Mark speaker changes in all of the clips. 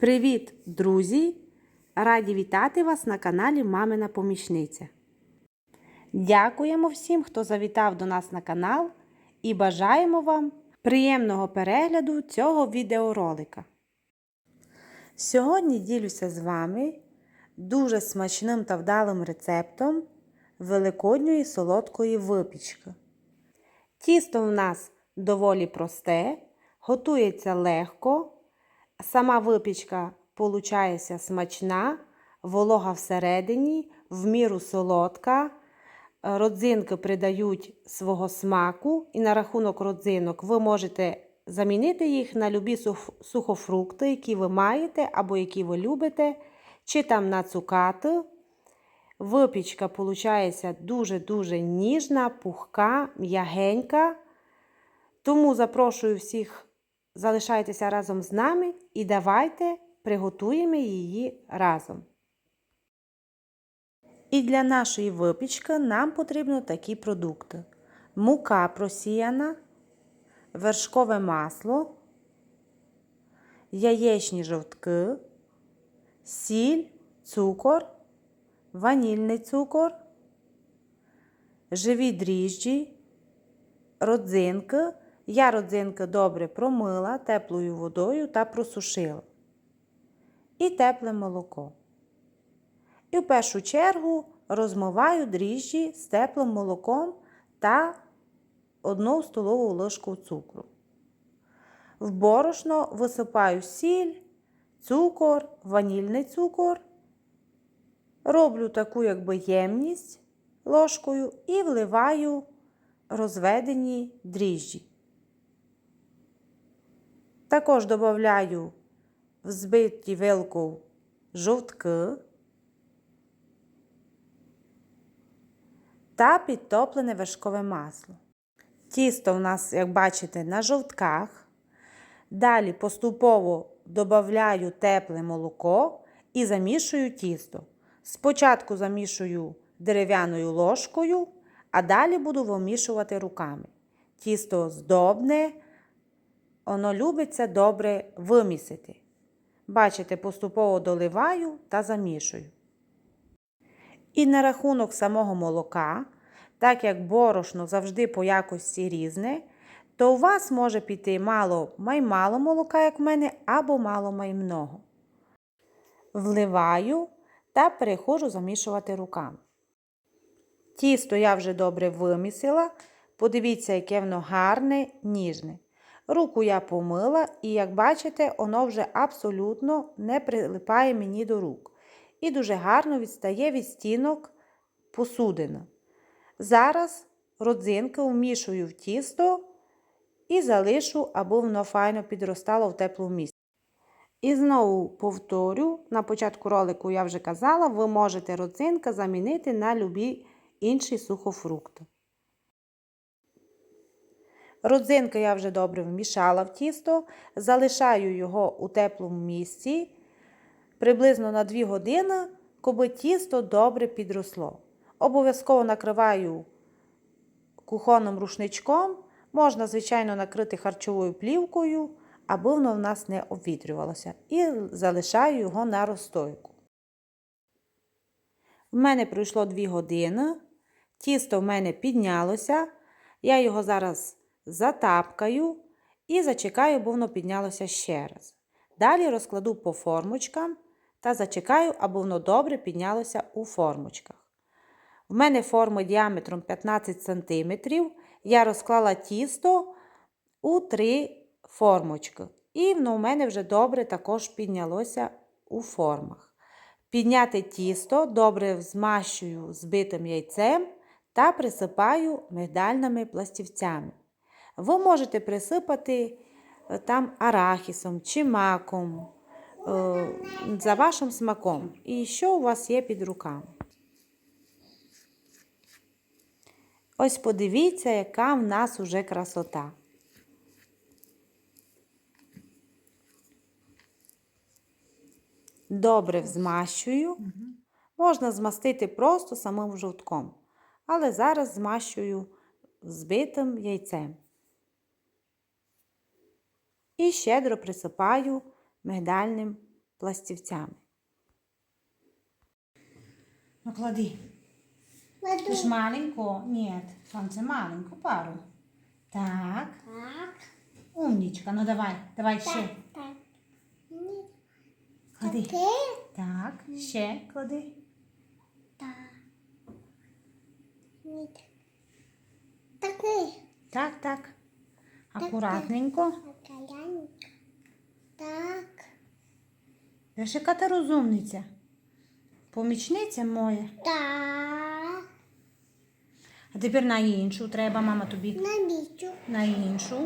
Speaker 1: Привіт, друзі! Раді вітати вас на каналі Мамина Помічниця. Дякуємо всім, хто завітав до нас на канал, і бажаємо вам приємного перегляду цього відеоролика. Сьогодні ділюся з вами дуже смачним та вдалим рецептом великодньої солодкої випічки. Тісто в нас доволі просте, готується легко. Сама випічка получається смачна, волога всередині, в міру солодка. Родзинки придають свого смаку, і на рахунок родзинок ви можете замінити їх на любі сухофрукти, які ви маєте або які ви любите, чи там на цукати. Випічка виходить дуже-дуже ніжна, пухка, м'ягенька. Тому запрошую всіх залишайтеся разом з нами і давайте приготуємо її разом. І для нашої випічки нам потрібно такі продукти: мука просіяна, вершкове масло, яєчні жовтки, сіль, цукор, ванільний цукор, живі дріжджі, родзинки. Я родзинки добре промила теплою водою та просушила. І тепле молоко. І в першу чергу розмиваю дріжджі з теплим молоком та 1 столову ложку цукру. В борошно висипаю сіль, цукор, ванільний цукор. Роблю таку якби ємність ложкою і вливаю розведені дріжджі. Також додаю в збиті вилку жовтки та підтоплене вершкове масло. Тісто у нас, як бачите, на жовтках. Далі поступово додаю тепле молоко і замішую тісто. Спочатку замішую дерев'яною ложкою, а далі буду вимішувати руками. Тісто здобне воно любиться добре вимісити. Бачите, поступово доливаю та замішую. І на рахунок самого молока, так як борошно завжди по якості різне, то у вас може піти мало май мало молока, як в мене, або мало май много. Вливаю та переходжу замішувати руками. Тісто я вже добре вимісила. Подивіться, яке воно гарне, ніжне. Руку я помила, і, як бачите, воно вже абсолютно не прилипає мені до рук. І дуже гарно відстає від стінок посудина. Зараз родзинки вмішую в тісто і залишу, аби воно файно підростало в теплому місці. І знову повторю, на початку ролику я вже казала, ви можете родзинка замінити на любі інші сухофрукти. Родзинки я вже добре вмішала в тісто, залишаю його у теплому місці приблизно на 2 години, коби тісто добре підросло. Обов'язково накриваю кухонним рушничком, можна, звичайно, накрити харчовою плівкою, аби воно в нас не обвітрювалося. І залишаю його на розстойку. В мене пройшло 2 години, тісто в мене піднялося. Я його зараз затапкаю і зачекаю, бо воно піднялося ще раз. Далі розкладу по формочкам та зачекаю, аби воно добре піднялося у формочках. В мене форми діаметром 15 см. Я розклала тісто у три формочки. І воно в мене вже добре також піднялося у формах. Підняти тісто добре змащую збитим яйцем та присипаю мигдальними пластівцями. Ви можете присипати е, там арахісом чи маком е, за вашим смаком. І що у вас є під руками. Ось подивіться, яка в нас уже красота. Добре взмащую. Можна змастити просто самим жовтком. Але зараз змащую збитим яйцем. І щедро присипаю мигдальним пластівцями. Ну, клади. Ти ж маленько. Ні, сонце маленько пару. Так.
Speaker 2: Так.
Speaker 1: Умнічка. Ну давай, давай ще.
Speaker 2: Так. Так.
Speaker 1: Клади.
Speaker 2: Таке.
Speaker 1: Так, ще клади.
Speaker 2: Так. Ні. Таке.
Speaker 1: Так, так. Акуратненько.
Speaker 2: Окаянка. Так.
Speaker 1: Ви ж яка ти розумниця. Помічниця моя.
Speaker 2: Так.
Speaker 1: А тепер на іншу треба, мама тобі.
Speaker 2: На
Speaker 1: іншу.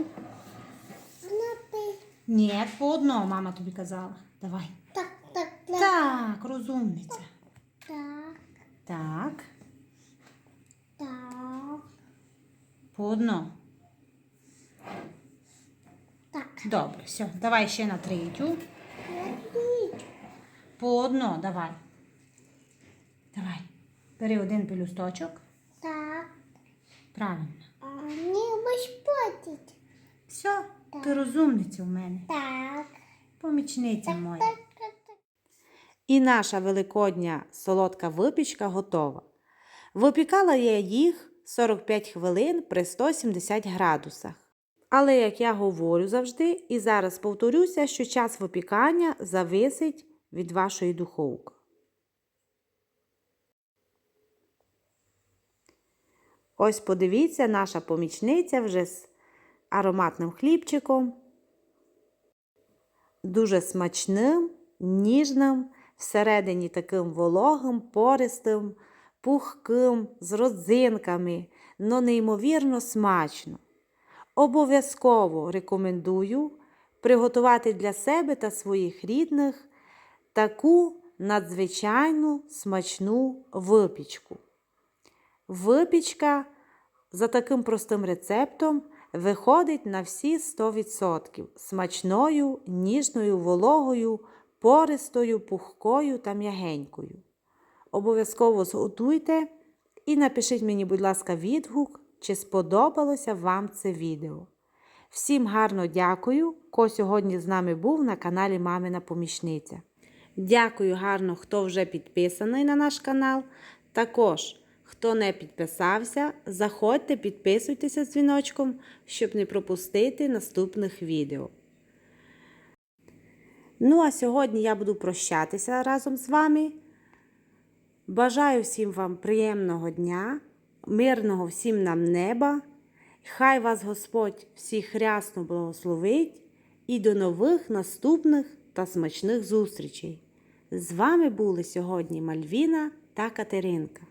Speaker 2: На пи.
Speaker 1: Ні, по одному мама тобі казала. Давай.
Speaker 2: Так, так, так.
Speaker 1: Так, розумниця.
Speaker 2: Так.
Speaker 1: Так,
Speaker 2: Так.
Speaker 1: по одному.
Speaker 2: Так.
Speaker 1: Добре, все. Давай ще на третю. По одно, давай. Давай. Бери один пелюсточок.
Speaker 2: Так.
Speaker 1: Правильно.
Speaker 2: А не.
Speaker 1: Все, ти розумниця в мене.
Speaker 2: Так.
Speaker 1: Помічниця моя.
Speaker 2: Так, так, так.
Speaker 1: І наша великодня солодка випічка готова. Випікала я їх 45 хвилин при 170 градусах. Але, як я говорю завжди, і зараз повторюся, що час випікання зависить від вашої духовки. Ось подивіться, наша помічниця вже з ароматним хлібчиком дуже смачним, ніжним, всередині таким вологим, пористим, пухким, з родзинками, но неймовірно смачно. Обов'язково рекомендую приготувати для себе та своїх рідних таку надзвичайну смачну випічку. Випічка за таким простим рецептом виходить на всі 100% смачною, ніжною, вологою, пористою, пухкою та м'ягенькою. Обов'язково зготуйте і напишіть мені, будь ласка, відгук, чи сподобалося вам це відео. Всім гарно дякую, хто сьогодні з нами був на каналі Мамина Помічниця. Дякую гарно, хто вже підписаний на наш канал. Також, хто не підписався, заходьте, підписуйтеся з дзвіночком, щоб не пропустити наступних відео. Ну, а сьогодні я буду прощатися разом з вами. Бажаю всім вам приємного дня, мирного всім нам неба. Хай вас Господь всіх рясно благословить і до нових наступних та смачних зустрічей. З вами були сьогодні Мальвіна та Катеринка.